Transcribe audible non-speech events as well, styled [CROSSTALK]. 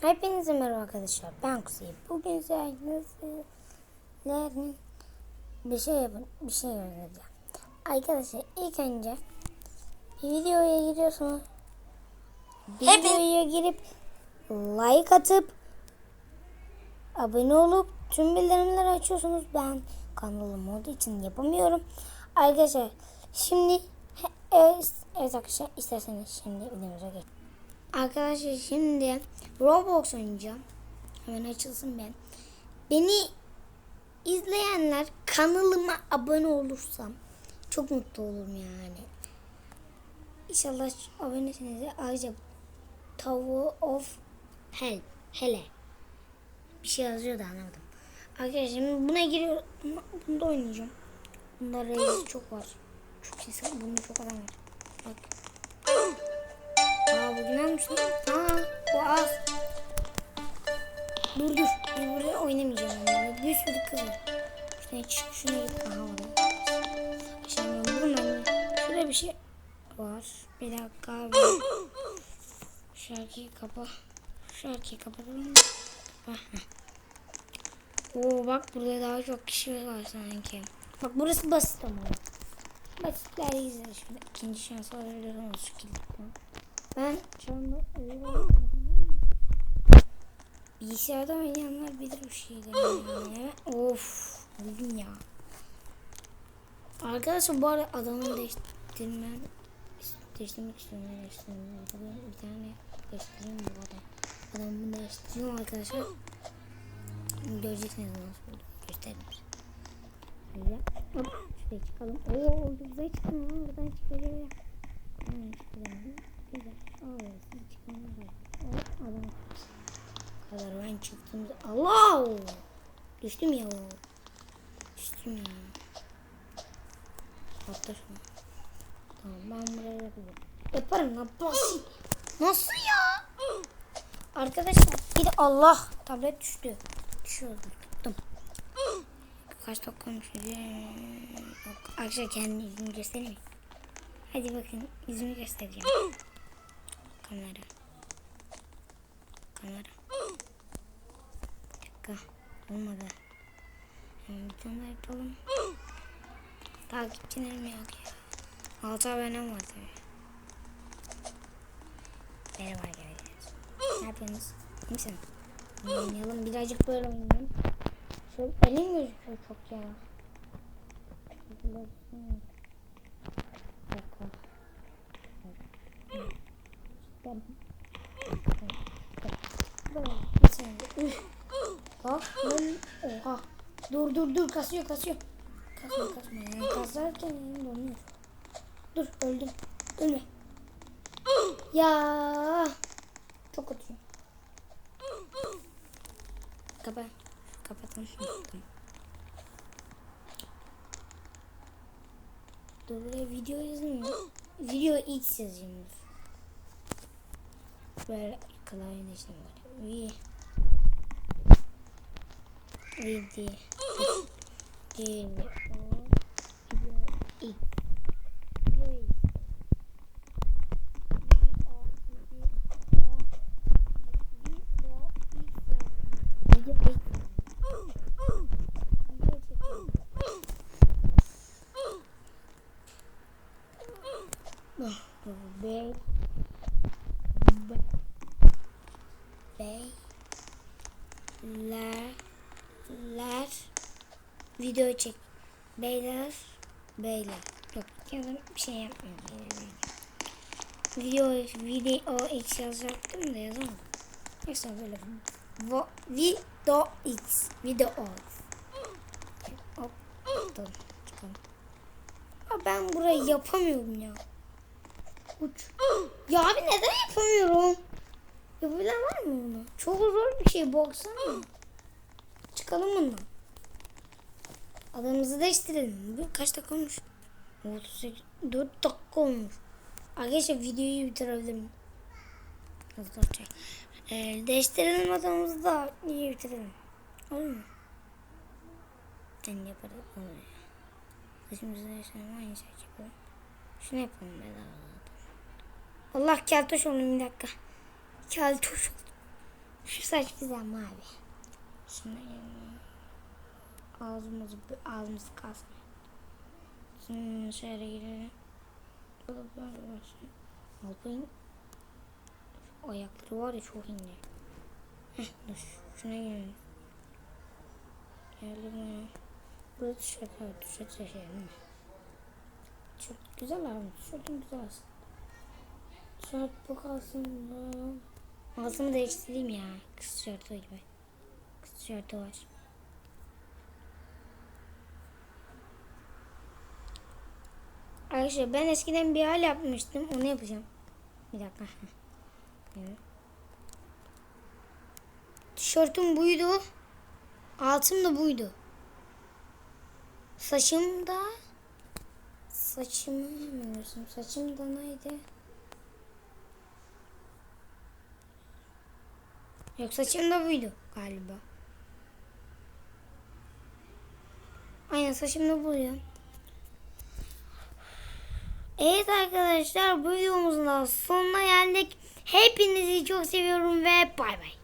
Hepinize merhaba arkadaşlar. Ben Kuzey. Bugün sizlerle bir şey yapın, bir şey öğreneceğim. Arkadaşlar ilk önce bir videoya giriyorsunuz. Bir videoya girip like atıp abone olup tüm bildirimleri açıyorsunuz. Ben kanalım olduğu için yapamıyorum. Arkadaşlar şimdi evet, evet arkadaşlar isterseniz şimdi videomuza geç. Arkadaşlar şimdi Roblox oynayacağım. Hemen açılsın ben. Beni izleyenler kanalıma abone olursam çok mutlu olurum yani. İnşallah abonesiniz. Ayrıca Tower of Hell. Hele. Bir şey yazıyor da anlamadım. Arkadaşlar şimdi buna giriyorum. Bunda oynayacağım. Bunda reis çok var. Çok var. Bunda çok adam var. Bak. Güzelmiş lan. Aa bu az. Dur dur. Ben buraya oynamayacağım. Yani. Bir sürü kız var. Şuna çık şuna git. Aha orada. Şimdi bundan şurada bir şey var. Bir dakika abi. Şarkıyı kapa. Şarkıyı kapatalım. Oo bak burada daha çok kişi var sanki. Bak burası basit ama. Basitler güzel şimdi. ikinci şans alabilirim o şekilde. Ben şu anda. Bilgisayarda oynayanlar bilir bu. Of. Öldüm ya. Arkadaşlar bu arada adamı değiştirmem değiştirmek istiyorum. Adamı bir tane değiştireyim bu arada. Adamı değiştireyim arkadaşlar. Göreceksiniz nasıl oldu. Göstereyim. Böyle. Hop. Şuraya çıkalım. Oo güzel çıktım. Buradan çıkacağım. Hemen çıkalım. Güzel. Oo siz çıkmanız lazım. Hop adam. Bu kadar ben çıktım. Allah! Düştüm ya. Düştüm ya. Atla şunu. Tamam ben buraya yapacağım. Yaparım lan basit. Nasıl ya? Arkadaşlar bir de Allah tablet düştü. Düşüyordu. Tuttum. Kaç dakika olmuş? Yok. Arkadaşlar kendi yüzümü göstereyim. Hadi bakın yüzümü göstereceğim. Kamera. Kamera. Dakika. Olmadı. Tane daha yapalım. Takipçilerim yok ya. Altı abonem var tabii. Merhaba arkadaşlar. Ne yapıyorsunuz? İyi misin? Oynayalım birazcık böyle oynayalım. Şöyle elim gözüküyor çok ya. Bir saniye. Bak lan. Oha. Dur dur dur kasıyor kasıyor. Kasma kasma yani kasarken donuyor. Dur öldüm. Ölme. Ya. Çok kötü. Kapa. Kapatalım şunu. Tamam. Dur buraya video yazmıyor. Video X yazayım. Böyle klavye işte. Vi. Video. Video. Video X. Video X. Video X. Video çekiyorum. Bey. Bey. Ler. Ler. Video çek. Beyler. Beyler. Yok yazın bir şey yapmıyorum. Video, video X yazacaktım da yazamadım. Neyse böyle. Vo, video X. Video X. Hop. Tamam. Aa, ben burayı yapamıyorum ya. Uç. Ya abi neden yapamıyorum? Yapabilen var mı bunu? Çok zor bir şey baksana. Çıkalım bundan. Adamımızı değiştirelim. Bu kaç dakika olmuş? 38, 4 dakika olmuş. Arkadaşlar videoyu bitirebilirim. Hızlı çek. Ee, değiştirelim adamımızı da iyi bitirelim. Olur mu? Sen yaparız. Olur ya. Başımızı değiştirelim. Aynı şey yapalım. Şunu yapalım bedava. Allah keltoş oldum bir dakika. Keltoş oldum. Şu saç güzel mavi. Şuna ağzımızı ağzımız kalsın. Şimdi şöyle girelim. Alpayın ayakları var ya çok ince. Heh, dur şuna girelim. Geldim ya. Burada tişört var. Tişört seçelim. Tişört güzel abi. Tişörtüm güzel aslında. Tişört bu kalsın. Ağzımı değiştireyim ya. Kız tişörtü gibi. Tişörtü var. Arkadaşlar ben eskiden bir hal yapmıştım. Onu yapacağım. Bir dakika. [LAUGHS] Tişörtüm buydu. Altım da buydu. Saçım da saçımı bilmiyorum. Saçım da neydi? Yok saçım da buydu galiba. Saçım da buydu. Evet arkadaşlar bu videomuzun da sonuna geldik. Hepinizi çok seviyorum ve bay bay.